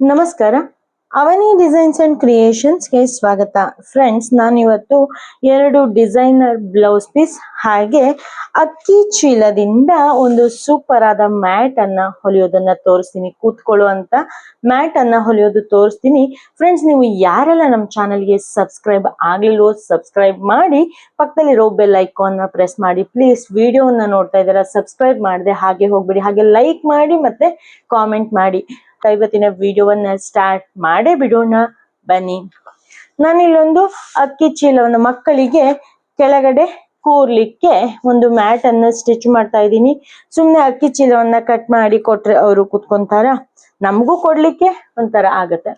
ನಮಸ್ಕಾರ. ಅವನಿ designs and ಕ್ರಿಯೇಷನ್ಸ್ಗೆ ಸ್ವಾಗತ. Friends, ನಾನಿವತ್ತು ಎರಡು ಡಿಸೈನರ್ ಬ್ಲೌಸ್ ಪೀಸ್ ಹಾಗೆ ಅಕ್ಕಿ ಚೀಲದಿಂದ ಒಂದು ಸೂಪರ್ ಆದ ಮ್ಯಾಟ್ ಅನ್ನ ಹೊಲಿಯೋದನ್ನ ತೋರಿಸ್ತೀನಿ. ಕೂತ್ಕೊಳ್ಳುವಂತ ಮ್ಯಾಟ್ ಅನ್ನ ಹೊಲಿಯೋದು ತೋರಿಸ್ತೀನಿ. ಫ್ರೆಂಡ್ಸ್, ನೀವು ಯಾರೆಲ್ಲ ನಮ್ಮ ಚಾನಲ್ಗೆ ಸಬ್ಸ್ಕ್ರೈಬ್ ಆಗ್ಲಿಲ್ವೋ ಸಬ್ಸ್ಕ್ರೈಬ್ ಮಾಡಿ, ಪಕ್ಕದಲ್ಲಿರೋ ಬೆಲ್ ಐಕಾನ್ ಪ್ರೆಸ್ ಮಾಡಿ. ಪ್ಲೀಸ್ ವಿಡಿಯೋನ ನೋಡ್ತಾ ಇದ್ದೀರಾ, ಸಬ್ಸ್ಕ್ರೈಬ್ ಮಾಡಿದೆ ಹಾಗೆ ಹೋಗ್ಬಿಡಿ. ಹಾಗೆ ಲೈಕ್ ಮಾಡಿ ಮತ್ತೆ ಕಾಮೆಂಟ್ ಮಾಡಿ. ಇವತ್ತಿನ ವಿಡಿಯೋವನ್ನ ಸ್ಟಾರ್ಟ್ ಮಾಡೇ ಬಿಡೋಣ. ಬನ್ನಿ. ನಾನಿಲ್ಲೊಂದು ಅಕ್ಕಿ ಚೀಲವನ್ನು ಮಕ್ಕಳಿಗೆ ಕೆಳಗಡೆ ಕೂರ್ಲಿಕ್ಕೆ ಒಂದು ಮ್ಯಾಟ್ ಅನ್ನ ಸ್ಟಿಚ್ ಮಾಡ್ತಾ ಇದ್ದೀನಿ. ಸುಮ್ನೆ ಅಕ್ಕಿ ಚೀಲವನ್ನ ಕಟ್ ಮಾಡಿ ಕೊಟ್ರೆ ಅವರು ಕುತ್ಕೊಂತಾರ? ನಮಗೂ ಕೊಡ್ಲಿಕ್ಕೆ ಒಂಥರ ಆಗತ್ತೆ.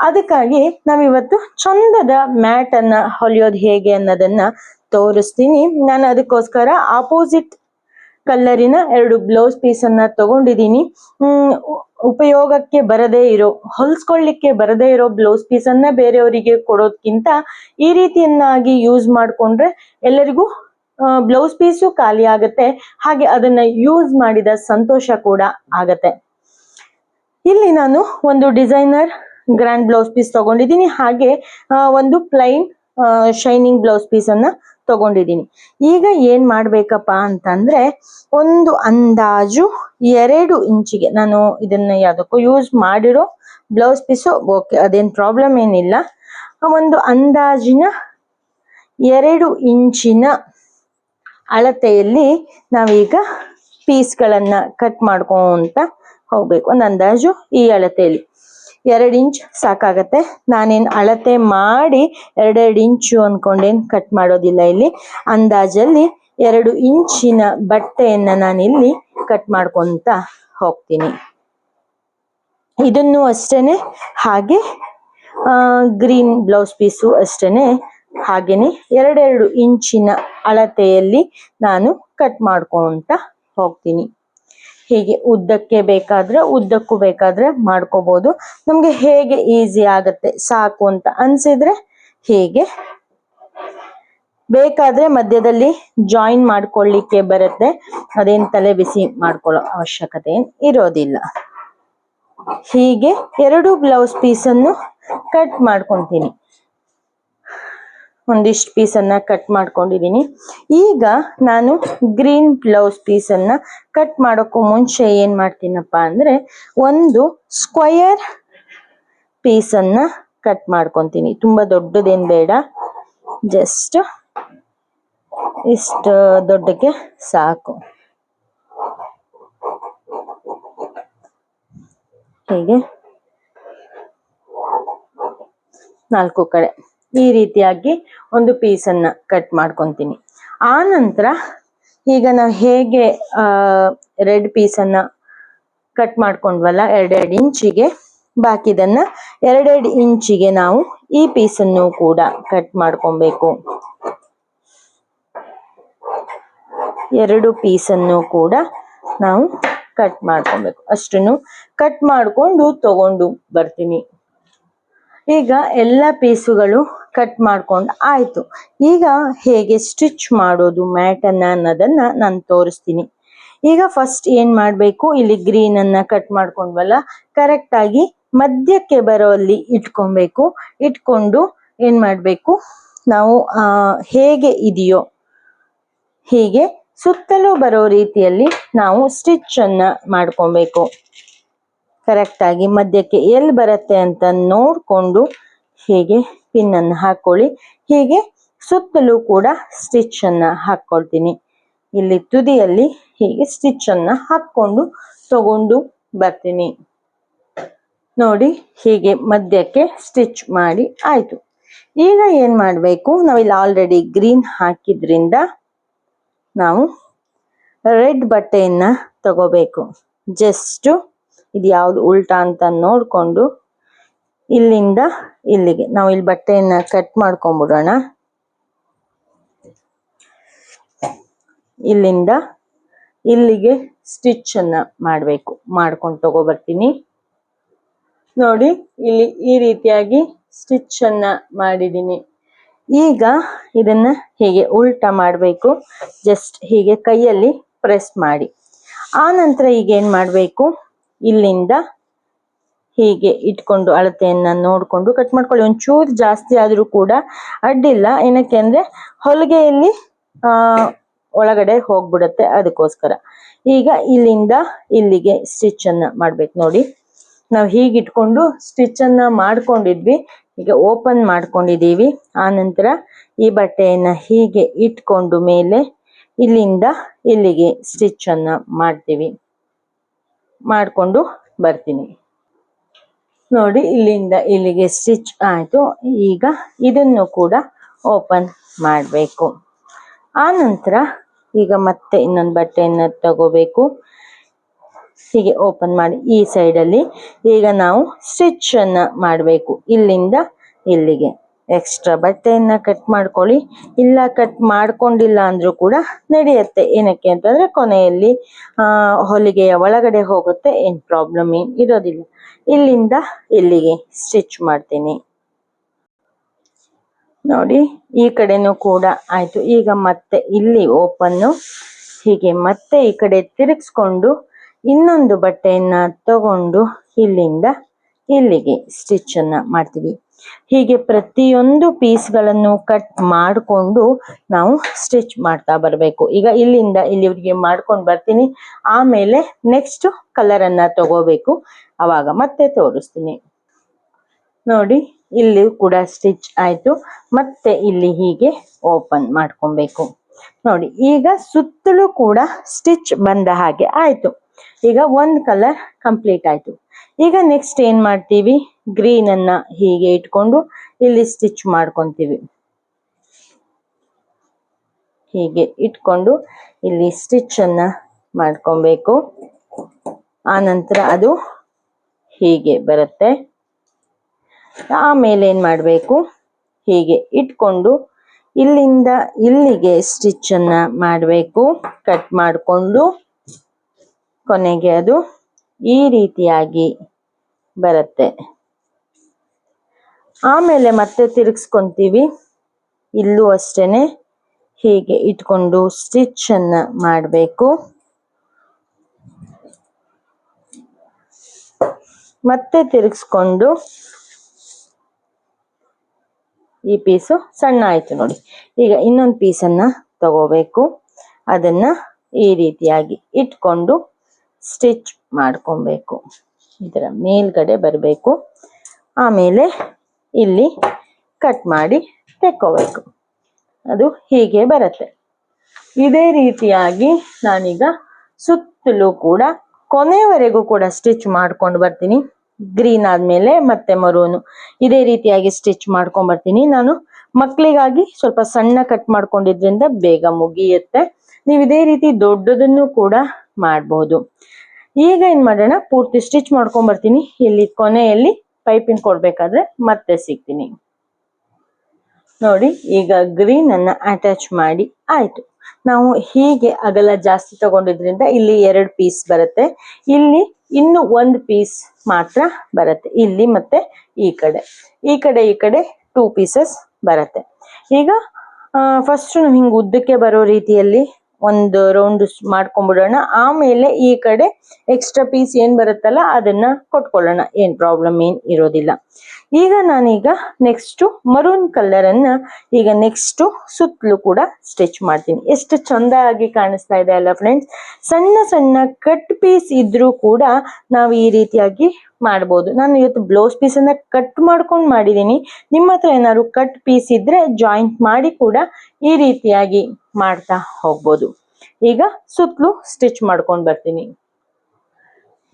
ಅದಕ್ಕಾಗಿ ನಾವಿವತ್ತು ಚಂದದ ಮ್ಯಾಟ್ ಅನ್ನ ಹೊಲಿಯೋದು ಹೇಗೆ ಅನ್ನೋದನ್ನ ತೋರಿಸ್ತೀನಿ. ನಾನು ಅದಕ್ಕೋಸ್ಕರ ಆಪೋಸಿಟ್ ಕಲ್ಲರಿನ ಎರಡು ಬ್ಲೌಸ್ ಪೀಸ್ ಅನ್ನ ತಗೊಂಡಿದ್ದೀನಿ. ಉಪಯೋಗಕ್ಕೆ ಬರದೇ ಇರೋ, ಹೊಲ್ಸ್ಕೊಳ್ಳಿಕ್ಕೆ ಬರದೇ ಇರೋ ಬ್ಲೌಸ್ ಪೀಸ್ ಅನ್ನ ಬೇರೆಯವರಿಗೆ ಕೊಡೋದ್ಕಿಂತ ಈ ರೀತಿಯನ್ನಾಗಿ ಯೂಸ್ ಮಾಡ್ಕೊಂಡ್ರೆ ಎಲ್ಲರಿಗೂ ಬ್ಲೌಸ್ ಪೀಸು ಖಾಲಿ ಆಗತ್ತೆ. ಹಾಗೆ ಅದನ್ನ ಯೂಸ್ ಮಾಡಿದ ಸಂತೋಷ ಕೂಡ ಆಗತ್ತೆ. ಇಲ್ಲಿ ನಾನು ಒಂದು ಡಿಸೈನರ್ ಗ್ರ್ಯಾಂಡ್ ಬ್ಲೌಸ್ ಪೀಸ್ ತಗೊಂಡಿದ್ದೀನಿ. ಹಾಗೆ ಒಂದು ಪ್ಲೈನ್ ಶೈನಿಂಗ್ ಬ್ಲೌಸ್ ಪೀಸ್ ಅನ್ನ ತಗೊಂಡಿದ್ದೀನಿ. ಈಗ ಏನ್ ಮಾಡ್ಬೇಕಪ್ಪ ಅಂತಂದ್ರೆ, ಒಂದು ಅಂದಾಜು ಎರಡು ಇಂಚಿಗೆ ನಾನು ಇದನ್ನ ಯಾವುದಕ್ಕೂ ಯೂಸ್ ಮಾಡಿರೋ ಬ್ಲೌಸ್ ಪೀಸು ಓಕೆ ಅದೇನು ಪ್ರಾಬ್ಲಮ್ ಏನಿಲ್ಲ. ಒಂದು ಅಂದಾಜಿನ ಎರಡು ಇಂಚಿನ ಅಳತೆಯಲ್ಲಿ ನಾವೀಗ ಪೀಸ್ಗಳನ್ನು ಕಟ್ ಮಾಡ್ಕೊಂತ ಹೋಗ್ಬೇಕು. ಒಂದು ಅಂದಾಜು ಈ ಅಳತೆಯಲ್ಲಿ. ಎರಡು ಇಂಚ್ ಸಾಕಾಗತ್ತೆ. ನಾನೇನು ಅಳತೆ ಮಾಡಿ ಎರಡೆರಡು ಇಂಚು ಅಂದ್ಕೊಂಡೇನು ಕಟ್ ಮಾಡೋದಿಲ್ಲ ಇಲ್ಲಿ. ಅಂದಾಜಲ್ಲಿ ಎರಡು ಇಂಚಿನ ಬಟ್ಟೆಯನ್ನ ನಾನಿಲ್ಲಿ ಕಟ್ ಮಾಡ್ಕೊಂತ ಹೋಗ್ತೀನಿ. ಇದನ್ನು ಅಷ್ಟೇನೆ, ಹಾಗೆ ಗ್ರೀನ್ ಬ್ಲೌಸ್ ಪೀಸು ಅಷ್ಟೇನೆ, ಹಾಗೇನೆ ಎರಡೆರಡು ಇಂಚಿನ ಅಳತೆಯಲ್ಲಿ ನಾನು ಕಟ್ ಮಾಡ್ಕೊಂತ ಹೋಗ್ತೀನಿ. ಹೀಗೆ ಉದ್ದಕ್ಕೆ ಬೇಕಾದ್ರೆ, ಉದ್ದಕ್ಕೂ ಬೇಕಾದ್ರೆ ಮಾಡ್ಕೋಬಹುದು ನಮ್ಗೆ ಹೇಗೆ ಈಸಿ ಆಗತ್ತೆ, ಸಾಕು ಅಂತ ಅನ್ಸಿದ್ರೆ ಹೀಗೆ ಬೇಕಾದ್ರೆ ಮಧ್ಯದಲ್ಲಿ ಜಾಯಿನ್ ಮಾಡ್ಕೊಳ್ಳಿಕ್ಕೆ ಬರುತ್ತೆ. ಅದೇನು ತಲೆ ಬಿಸಿ ಮಾಡ್ಕೊಳ್ಳೋ ಅವಶ್ಯಕತೆ ಇರೋದಿಲ್ಲ. ಹೀಗೆ ಎರಡು ಬ್ಲೌಸ್ ಪೀಸನ್ನು ಕಟ್ ಮಾಡ್ಕೊಂತೀನಿ. ಒಂದಿಷ್ಟು ಪೀಸನ್ನ ಕಟ್ ಮಾಡ್ಕೊಂಡಿದ್ದೀನಿ ಈಗ ನಾನು ಗ್ರೀನ್ ಬ್ಲೌಸ್ ಪೀಸನ್ನ ಕಟ್ ಮಾಡೋಕ್ಕೂ ಮುಂಚೆ ಏನ್ ಮಾಡ್ತೀನಪ್ಪ ಅಂದ್ರೆ ಒಂದು ಸ್ಕ್ವಯರ್ ಪೀಸನ್ನ ಕಟ್ ಮಾಡ್ಕೊಂತೀನಿ. ತುಂಬಾ ದೊಡ್ಡದೇನ್ ಬೇಡ ಜಸ್ಟ್ ಇಷ್ಟು ದೊಡ್ಡಕ್ಕೆ ಸಾಕು. ಹೀಗೆ. ನಾಲ್ಕು ಕಡೆ. ಈ ರೀತಿಯಾಗಿ ಒಂದು ಪೀಸನ್ನು ಕಟ್ ಮಾಡ್ಕೊತೀನಿ. ಆ ನಂತರ ಈಗ ನಾವು ಹೇಗೆ ರೆಡ್ ಪೀಸನ್ನು ಕಟ್ ಮಾಡ್ಕೊಂಡ್ವಲ್ಲ, ಎರಡೆರಡು ಇಂಚಿಗೆ, ಬಾಕಿದನ್ನ ಎರಡೆರಡು ಇಂಚಿಗೆ ನಾವು ಈ ಪೀಸನ್ನು ಕೂಡ ಕಟ್ ಮಾಡ್ಕೊಬೇಕು. ಎರಡು ಪೀಸನ್ನು ಕೂಡ ನಾವು ಕಟ್ ಮಾಡ್ಕೊಬೇಕು. ಅಷ್ಟನ್ನು ಕಟ್ ಮಾಡ್ಕೊಂಡು ತಗೊಂಡು ಬರ್ತೀನಿ. ಈಗ ಎಲ್ಲ ಪೀಸುಗಳು ಕಟ್ ಮಾಡ್ಕೊಂಡು ಆಯ್ತು. ಈಗ ಹೇಗೆ ಸ್ಟಿಚ್ ಮಾಡೋದು ಮ್ಯಾಟ್ ಅನ್ನ ಅನ್ನೋದನ್ನ ನಾನು ತೋರಿಸ್ತೀನಿ. ಈಗ ಫಸ್ಟ್ ಏನ್ ಮಾಡ್ಬೇಕು? ಇಲ್ಲಿ ಗ್ರೀನ್ ಅನ್ನ ಕಟ್ ಮಾಡ್ಕೊಂಡ್ವಲ್ಲ? ಕರೆಕ್ಟಾಗಿ ಮಧ್ಯಕ್ಕೆ ಬರೋ ಅಲ್ಲಿ ಇಟ್ಕೊಬೇಕು. ಇಟ್ಕೊಂಡು ಏನ್ ಮಾಡಬೇಕು? ನಾವು ಹೇಗೆ ಇದೆಯೋ, ಹೀಗೆ ಸುತ್ತಲೂ ಬರೋ ರೀತಿಯಲ್ಲಿ ನಾವು ಸ್ಟಿಚ್ ಅನ್ನ ಮಾಡ್ಕೊಬೇಕು. ಕರೆಕ್ಟ್ ಆಗಿ ಮಧ್ಯಕ್ಕೆ ಎಲ್ಲಿ ಬರುತ್ತೆ ಅಂತ ನೋಡ್ಕೊಂಡು ಹೀಗೆ ಪಿನ್ ಅನ್ನು ಹಾಕೊಳ್ಳಿ. ಹೀಗೆ ಸುತ್ತಲೂ ಕೂಡ ಸ್ಟಿಚ್ ಅನ್ನ ಹಾಕೊಳ್ತೀನಿ. ಇಲ್ಲಿ ತುದಿಯಲ್ಲಿ ಹೀಗೆ ಸ್ಟಿಚ್ ಅನ್ನ ಹಾಕೊಂಡು ತಗೊಂಡು ಬರ್ತೀನಿ. ನೋಡಿ ಹೀಗೆ ಮಧ್ಯಕ್ಕೆ ಸ್ಟಿಚ್ ಮಾಡಿ ಆಯ್ತು. ಈಗ ಏನ್ ಮಾಡಬೇಕು? ನಾವಿಲ್ಲಿ ಆಲ್ರೆಡಿ ಗ್ರೀನ್ ಹಾಕಿದ್ರಿಂದ ನಾವು ರೆಡ್ ಬಟ್ಟೆಯನ್ನ ತಗೋಬೇಕು. ಜಸ್ಟ್ ಇದು ಯಾವ್ದು ಉಲ್ಟಾ ಅಂತ ನೋಡ್ಕೊಂಡು ಇಲ್ಲಿಂದ ಇಲ್ಲಿಗೆ. ನಾವು ಇಲ್ಲಿ ಬಟ್ಟೆಯನ್ನ ಕಟ್ ಮಾಡ್ಕೊಂಡ್ಬಿಡೋಣ. ಇಲ್ಲಿಂದ ಇಲ್ಲಿಗೆ ಸ್ಟಿಚ್ ಅನ್ನ ಮಾಡ್ಬೇಕು. ಮಾಡ್ಕೊಂಡು ತಗೋಬರ್ತೀನಿ. ನೋಡಿ, ಇಲ್ಲಿ ಈ ರೀತಿಯಾಗಿ ಸ್ಟಿಚ್ ಅನ್ನ ಮಾಡಿದೀನಿ. ಈಗ ಇದನ್ನ ಹೀಗೆ ಉಲ್ಟಾ ಮಾಡಬೇಕು. ಜಸ್ಟ್ ಹೀಗೆ ಕೈಯಲ್ಲಿ ಪ್ರೆಸ್ ಮಾಡಿ. ಆ ನಂತರ ಈಗ ಏನ್ ಮಾಡ್ಬೇಕು? ಇಲ್ಲಿಂದ ಹೀಗೆ ಇಟ್ಕೊಂಡು ಅಳತೆಯನ್ನ ನೋಡ್ಕೊಂಡು ಕಟ್ ಮಾಡ್ಕೊಳ್ಳಿ. ಒಂಚೂರು ಜಾಸ್ತಿ ಆದ್ರೂ ಕೂಡ ಅಡ್ಡಿಲ್ಲ. ಏನಕ್ಕೆ ಅಂದ್ರೆ ಹೊಲಿಗೆಯಲ್ಲಿ ಒಳಗಡೆ ಹೋಗ್ಬಿಡುತ್ತೆ ಅದಕ್ಕೋಸ್ಕರ. ಈಗ ಇಲ್ಲಿಂದ ಇಲ್ಲಿಗೆ ಸ್ಟಿಚ್ ಅನ್ನ ಮಾಡ್ಬೇಕು ನೋಡಿ. ನಾವು ಹೀಗೆ ಇಟ್ಕೊಂಡು ಸ್ಟಿಚ್ ಅನ್ನ ಮಾಡ್ಕೊಂಡಿದ್ವಿ. ಈಗ ಓಪನ್ ಮಾಡ್ಕೊಂಡಿದೀವಿ ಆ ನಂತರ ಈ ಬಟ್ಟೆಯನ್ನ ಹೀಗೆ ಇಟ್ಕೊಂಡು ಮೇಲೆ ಇಲ್ಲಿಂದ ಇಲ್ಲಿಗೆ ಸ್ಟಿಚ್ ಅನ್ನ ಮಾಡ್ತೀವಿ. ಮಾಡ್ಕೊಂಡು ಬರ್ತೀನಿ. ನೋಡಿ, ಇಲ್ಲಿಂದ ಇಲ್ಲಿಗೆ ಸ್ಟಿಚ್ ಆಯಿತು. ಈಗ ಇದನ್ನು ಕೂಡ ಓಪನ್ ಮಾಡಬೇಕು. ಆ ನಂತರ ಈಗ ಮತ್ತೆ ಇನ್ನೊಂದು ಬಟ್ಟೆಯನ್ನು ತಗೋಬೇಕು. ಹೀಗೆ ಓಪನ್ ಮಾಡಿ ಈ ಸೈಡಲ್ಲಿ ಈಗ ನಾವು ಸ್ಟಿಚ್ ಅನ್ನ ಮಾಡಬೇಕು. ಇಲ್ಲಿಂದ ಇಲ್ಲಿಗೆ. ಎಕ್ಸ್ಟ್ರಾ ಬಟ್ಟೆಯನ್ನ ಕಟ್ ಮಾಡ್ಕೊಳ್ಳಿ. ಇಲ್ಲ ಕಟ್ ಮಾಡ್ಕೊಂಡಿಲ್ಲ ಅಂದ್ರೂ ಕೂಡ ನಡೆಯುತ್ತೆ. ಏನಕ್ಕೆ ಅಂತಂದ್ರೆ ಕೊನೆಯಲ್ಲಿ ಹೊಲಿಗೆಯ ಒಳಗಡೆ ಹೋಗುತ್ತೆ. ಏನ್ ಪ್ರಾಬ್ಲಮ್ ಏನ್ ಇರೋದಿಲ್ಲ. ಇಲ್ಲಿಂದ ಇಲ್ಲಿಗೆ ಸ್ಟಿಚ್ ಮಾಡ್ತೀನಿ. ನೋಡಿ, ಈ ಕಡೆನೂ ಕೂಡ ಆಯ್ತು. ಈಗ ಮತ್ತೆ ಇಲ್ಲಿ ಓಪನ್ನು ಹೀಗೆ ಮತ್ತೆ ಈ ಕಡೆ ತಿರುಗಿಸ್ಕೊಂಡು ಇನ್ನೊಂದು ಬಟ್ಟೆಯನ್ನ ತಗೊಂಡು ಇಲ್ಲಿಂದ ಇಲ್ಲಿಗೆ ಸ್ಟಿಚ್ ಅನ್ನ ಮಾಡ್ತೀವಿ. ಹೀಗೆ ಪ್ರತಿಯೊಂದು ಪೀಸ್ಗಳನ್ನು ಕಟ್ ಮಾಡಿಕೊಂಡು ನಾವು ಸ್ಟಿಚ್ ಮಾಡ್ತಾ ಬರಬೇಕು. ಈಗ ಇಲ್ಲಿಂದ ಇಲ್ಲಿವರೆಗೆ ಮಾಡ್ಕೊಂಡು ಬರ್ತೀನಿ. ಆಮೇಲೆ ನೆಕ್ಸ್ಟ್ ಕಲರ್ ಅನ್ನ ತಗೋಬೇಕು. ಅವಾಗ ಮತ್ತೆ ತೋರಿಸ್ತೀನಿ. ನೋಡಿ ಇಲ್ಲಿ ಕೂಡ ಸ್ಟಿಚ್ ಆಯ್ತು. ಮತ್ತೆ ಇಲ್ಲಿ ಹೀಗೆ ಓಪನ್ ಮಾಡ್ಕೊಬೇಕು. ನೋಡಿ, ಈಗ ಸುತ್ತಲೂ ಕೂಡ ಸ್ಟಿಚ್ ಬಂದ ಹಾಗೆ ಆಯ್ತು. ಈಗ ಒಂದ್ ಕಲರ್ ಕಂಪ್ಲೀಟ್ ಆಯ್ತು. ಈಗ ನೆಕ್ಸ್ಟ್ ಏನ್ ಮಾಡ್ತೀವಿ? ಗ್ರೀನ್ ಅನ್ನ ಹೀಗೆ ಇಟ್ಕೊಂಡು ಇಲ್ಲಿ ಸ್ಟಿಚ್ ಮಾಡ್ಕೊಂತೀವಿ. ಹೀಗೆ ಇಟ್ಕೊಂಡು ಇಲ್ಲಿ ಸ್ಟಿಚ್ ಅನ್ನ ಮಾಡ್ಕೊಬೇಕು. ಆ ನಂತರ ಅದು ಹೀಗೆ ಬರುತ್ತೆ. ಆಮೇಲೆ ಏನ್ ಮಾಡಬೇಕು? ಹೀಗೆ ಇಟ್ಕೊಂಡು ಇಲ್ಲಿಂದ ಇಲ್ಲಿಗೆ ಸ್ಟಿಚ್ ಅನ್ನ ಮಾಡಬೇಕು. ಕಟ್ ಮಾಡಿಕೊಂಡು ಕೊನೆಗೆ ಅದು ಈ ರೀತಿಯಾಗಿ ಬರುತ್ತೆ. ಆಮೇಲೆ ಮತ್ತೆ ತಿರುಗಿಸ್ಕೊಂತೀವಿ. ಇಲ್ಲೂ ಅಷ್ಟೇನೆ ಹೀಗೆ ಇಟ್ಕೊಂಡು ಸ್ಟಿಚ್ ಅನ್ನ ಮಾಡಬೇಕು. ಮತ್ತೆ ತಿರುಗಿಸ್ಕೊಂಡು ಈ ಪೀಸು ಸಣ್ಣ ಆಯ್ತು ನೋಡಿ. ಈಗ ಇನ್ನೊಂದು ಪೀಸನ್ನ ತಗೋಬೇಕು. ಅದನ್ನ ಈ ರೀತಿಯಾಗಿ ಇಟ್ಕೊಂಡು ಸ್ಟಿಚ್ ಮಾಡ್ಕೊಬೇಕು. ಇದರ ಮೇಲ್ಗಡೆ ಬರಬೇಕು. ಆಮೇಲೆ ಇಲ್ಲಿ ಕಟ್ ಮಾಡಿ ತೆಕ್ಕೋಬೇಕು. ಅದು ಹೀಗೆ ಬರುತ್ತೆ. ಇದೇ ರೀತಿಯಾಗಿ ನಾನೀಗ ಸುತ್ತಲೂ ಕೂಡ ಕೊನೆವರೆಗೂ ಕೂಡ ಸ್ಟಿಚ್ ಮಾಡ್ಕೊಂಡು ಬರ್ತೀನಿ. ಗ್ರೀನ್ ಆದಮೇಲೆ ಮತ್ತೆ ಮರೂನು ಇದೇ ರೀತಿಯಾಗಿ ಸ್ಟಿಚ್ ಮಾಡ್ಕೊಂಡು ಬರ್ತೀನಿ. ನಾನು ಮಕ್ಕಳಿಗಾಗಿ ಸ್ವಲ್ಪ ಸಣ್ಣ ಕಟ್ ಮಾಡ್ಕೊಂಡಿದ್ರಿಂದ ಬೇಗ ಮುಗಿಯುತ್ತೆ. ನೀವು ಇದೇ ರೀತಿ ದೊಡ್ಡದನ್ನು ಕೂಡ ಮಾಡಬಹುದು ಈಗ ಏನ್ ಮಾಡೋಣ? ಪೂರ್ತಿ ಸ್ಟಿಚ್ ಮಾಡ್ಕೊಂಡ್ ಬರ್ತೀನಿ ಇಲ್ಲಿ ಕೊನೆಯಲ್ಲಿ ಪೈಪಿಂಗ್ ಕೊಡ್ಬೇಕಾದ್ರೆ ಮತ್ತೆ ಸಿಗ್ತೀನಿ. ನೋಡಿ, ಈಗ ಗ್ರೀನ್ ಅನ್ನ ಅಟ್ಯಾಚ್ ಮಾಡಿ ಆಯ್ತು. ನಾವು ಹೀಗೆ ಅಗಲ ಜಾಸ್ತಿ ತಗೊಂಡಿದ್ರಿಂದ ಇಲ್ಲಿ ಎರಡು ಪೀಸ್ ಬರುತ್ತೆ. ಇಲ್ಲಿ ಇನ್ನು ಒಂದು ಪೀಸ್ ಮಾತ್ರ ಬರುತ್ತೆ. ಇಲ್ಲಿ ಮತ್ತೆ ಈ ಕಡೆ. ಈ ಕಡೆ ಈ ಕಡೆ ಟೂ ಪೀಸಸ್ ಬರುತ್ತೆ. ಈಗ ಫಸ್ಟ್ ನಾವು ಹಿಂಗ್ ಉದ್ದಕ್ಕೆ ಬರೋ ರೀತಿಯಲ್ಲಿ ಒಂದು ರೌಂಡ್ ಮಾಡ್ಕೊಂಡ್ಬಿಡೋಣ ಆಮೇಲೆ ಈ ಕಡೆ ಎಕ್ಸ್ಟ್ರಾ ಪೀಸ್ ಏನ್ ಬರುತ್ತಲ್ಲ ಅದನ್ನ ಕೊಟ್ಕೊಳ್ಳೋಣ. ಏನ್ ಪ್ರಾಬ್ಲಮ್ ಏನ್ ಇರೋದಿಲ್ಲ. ಈಗ ನಾನೀಗ ನೆಕ್ಸ್ಟ್ ಮರೂನ್ ಕಲರ್ ಅನ್ನ ಈಗ ನೆಕ್ಸ್ಟ್ ಸುತ್ತಲೂ ಕೂಡ ಸ್ಟಿಚ್ ಮಾಡ್ತೀನಿ. ಎಷ್ಟು ಚಂದ ಆಗಿ ಕಾಣಿಸ್ತಾ ಇದೆ ಅಲ್ಲ ಫ್ರೆಂಡ್ಸ್ ಸಣ್ಣ ಸಣ್ಣ ಕಟ್ ಪೀಸ್ ಇದ್ರೂ ಕೂಡ ನಾವು ಈ ರೀತಿಯಾಗಿ ಮಾಡ್ಬೋದು. ನಾನು ಇವತ್ತು ಬ್ಲೌಸ್ ಪೀಸ್ ಅನ್ನ ಕಟ್ ಮಾಡ್ಕೊಂಡು ಮಾಡಿದ್ದೀನಿ ನಿಮ್ಮ ಹತ್ರ ಏನಾದ್ರು ಕಟ್ ಪೀಸ್ ಇದ್ರೆ ಜಾಯಿಂಟ್ ಮಾಡಿ ಕೂಡ ಈ ರೀತಿಯಾಗಿ ಮಾಡ್ತಾ ಹೋಗ್ಬೋದು. ಈಗ ಸುತ್ತಲೂ ಸ್ಟಿಚ್ ಮಾಡ್ಕೊಂಡು ಬರ್ತೀನಿ.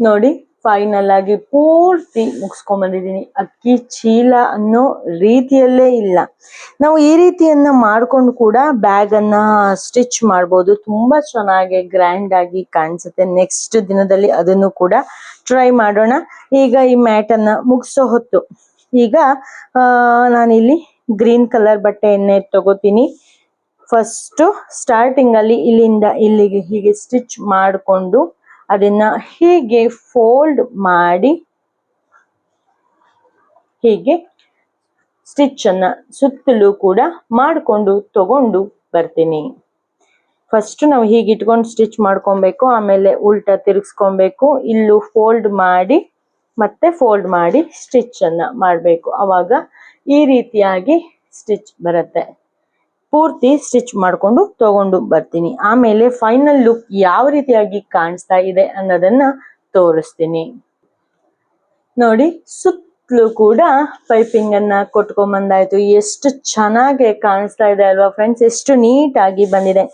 ನೋಡಿ. ಫೈನಲ್ ಆಗಿ ಪೂರ್ತಿ ಮುಗಿಸ್ಕೊಂಡ್ ಬಂದಿದೀನಿ ಅಕ್ಕಿ, ಚೀಲ ಅನ್ನೋ ರೀತಿಯಲ್ಲೇ ಇಲ್ಲ. ನಾವು ಈ ರೀತಿಯನ್ನ ಮಾಡ್ಕೊಂಡು ಕೂಡ ಬ್ಯಾಗ್ ಅನ್ನ ಸ್ಟಿಚ್ ಮಾಡ್ಬೋದು. ತುಂಬಾ ಚೆನ್ನಾಗಿ ಗ್ರ್ಯಾಂಡ್ ಆಗಿ ಕಾಣಿಸುತ್ತೆ. ನೆಕ್ಸ್ಟ್ ದಿನದಲ್ಲಿ ಅದನ್ನು ಕೂಡ ಟ್ರೈ ಮಾಡೋಣ. ಈಗ ಈ ಮ್ಯಾಟ್ ಅನ್ನ ಮುಗಿಸೋ ಹೊತ್ತು. ಈಗ ನಾನಿಲ್ಲಿ ಗ್ರೀನ್ ಕಲರ್ ಬಟ್ಟೆಯನ್ನೇ ತಗೋತೀನಿ. ಫಸ್ಟ್ ಸ್ಟಾರ್ಟಿಂಗ್ ಅಲ್ಲಿ ಇಲ್ಲಿಂದ ಇಲ್ಲಿಗೆ ಹೀಗೆ ಸ್ಟಿಚ್ ಮಾಡಿಕೊಂಡು ಅದನ್ನ ಹೀಗೆ ಫೋಲ್ಡ್ ಮಾಡಿ, ಹೀಗೆ ಸ್ಟಿಚ್ ಅನ್ನ ಸುತ್ತಲೂ ಕೂಡ ಮಾಡಿಕೊಂಡು ತಗೊಂಡು ಬರ್ತೀನಿ. ಫಸ್ಟ್ ನಾವು ಹೀಗೆ ಇಟ್ಕೊಂಡು ಸ್ಟಿಚ್ ಮಾಡ್ಕೊಬೇಕು, ಆಮೇಲೆ ಉಲ್ಟಾ ತಿರ್ಗಿಸ್ಕೊಬೇಕು, ಇಲ್ಲೂ ಫೋಲ್ಡ್ ಮಾಡಿ, ಮತ್ತೆ ಫೋಲ್ಡ್ ಮಾಡಿ ಸ್ಟಿಚ್ ಅನ್ನ ಮಾಡಬೇಕು. ಅವಾಗ ಈ ರೀತಿಯಾಗಿ ಸ್ಟಿಚ್ ಬರುತ್ತೆ. ಪೂರ್ತಿ ಸ್ಟಿಚ್ ಮಾಡಿಕೊಂಡು ತಗೊಂಡು ಬರ್ತೀನಿ. ಆಮೇಲೆ ಫೈನಲ್ ಲುಕ್ ಯಾವ ರೀತಿಯಾಗಿ ಕಾಣಿಸ್ತಾ ಇದೆ ಅನ್ನೋದನ್ನ ತೋರಿಸ್ತೀನಿ. ನೋಡಿ, ಸುತ್ತಲೂ ಕೂಡ ಪೈಪಿಂಗ್ ಅನ್ನ ಕೊಟ್ಕೊಂಬಂದಾಯ್ತು ಎಷ್ಟು ಚೆನ್ನಾಗಿ ಕಾಣಿಸ್ತಾ ಇದೆ ಅಲ್ವಾ ಫ್ರೆಂಡ್ಸ್? ಎಷ್ಟು ನೀಟಾಗಿ ಬಂದಿದೆ.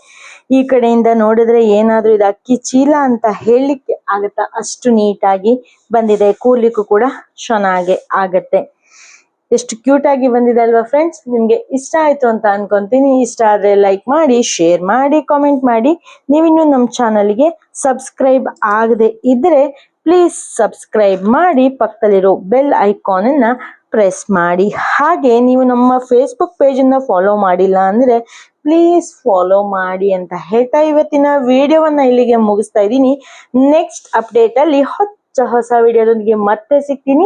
ಈ ಕಡೆಯಿಂದ ನೋಡಿದ್ರೆ ಏನಾದ್ರೂ ಇದು ಅಕ್ಕಿ ಚೀಲ ಅಂತ ಹೇಳಲಿಕ್ಕೆ ಆಗತ್ತಾ? ಅಷ್ಟು ನೀಟಾಗಿ ಬಂದಿದೆ. ಕೂಲಿಕ್ಕೂ ಕೂಡ ಚೆನ್ನಾಗೆ ಆಗತ್ತೆ. ಎಷ್ಟು ಕ್ಯೂಟ್ ಆಗಿ ಬಂದಿದೆ ಅಲ್ವಾ ಫ್ರೆಂಡ್ಸ್ ನಿಮ್ಗೆ ಇಷ್ಟ ಆಯ್ತು ಅಂತ ಅನ್ಕೊಂತೀನಿ. ಇಷ್ಟ ಆದ್ರೆ ಲೈಕ್ ಮಾಡಿ ಶೇರ್ ಮಾಡಿ ಕಾಮೆಂಟ್ ಮಾಡಿ. ನೀವಿನ್ನು ನಮ್ಮ ಚಾನಲ್ಗೆ ಸಬ್ಸ್ಕ್ರೈಬ್ ಆಗದೆ ಇದ್ರೆ ಪ್ಲೀಸ್ ಸಬ್ಸ್ಕ್ರೈಬ್ ಮಾಡಿ, ಪಕ್ಕದಲ್ಲಿರೋ ಬೆಲ್ ಐಕಾನ್ ಅನ್ನ ಪ್ರೆಸ್ ಮಾಡಿ. ಹಾಗೆ ನೀವು ನಮ್ಮ ಫೇಸ್ಬುಕ್ ಪೇಜ್ ಅನ್ನ ಫಾಲೋ ಮಾಡಿಲ್ಲ ಅಂದ್ರೆ ಪ್ಲೀಸ್ ಫಾಲೋ ಮಾಡಿ ಅಂತ ಹೇಳ್ತಾ ಇವತ್ತಿನ ವಿಡಿಯೋವನ್ನ ಇಲ್ಲಿಗೆ ಮುಗಿಸ್ತಾ ಇದ್ದೀನಿ. ನೆಕ್ಸ್ಟ್ ಅಪ್ಡೇಟ್ ಅಲ್ಲಿ ಹೊಸ ಹೊಸ ವಿಡಿಯೋದೊಂದಿಗೆ ಮತ್ತೆ ಸಿಗ್ತೀನಿ.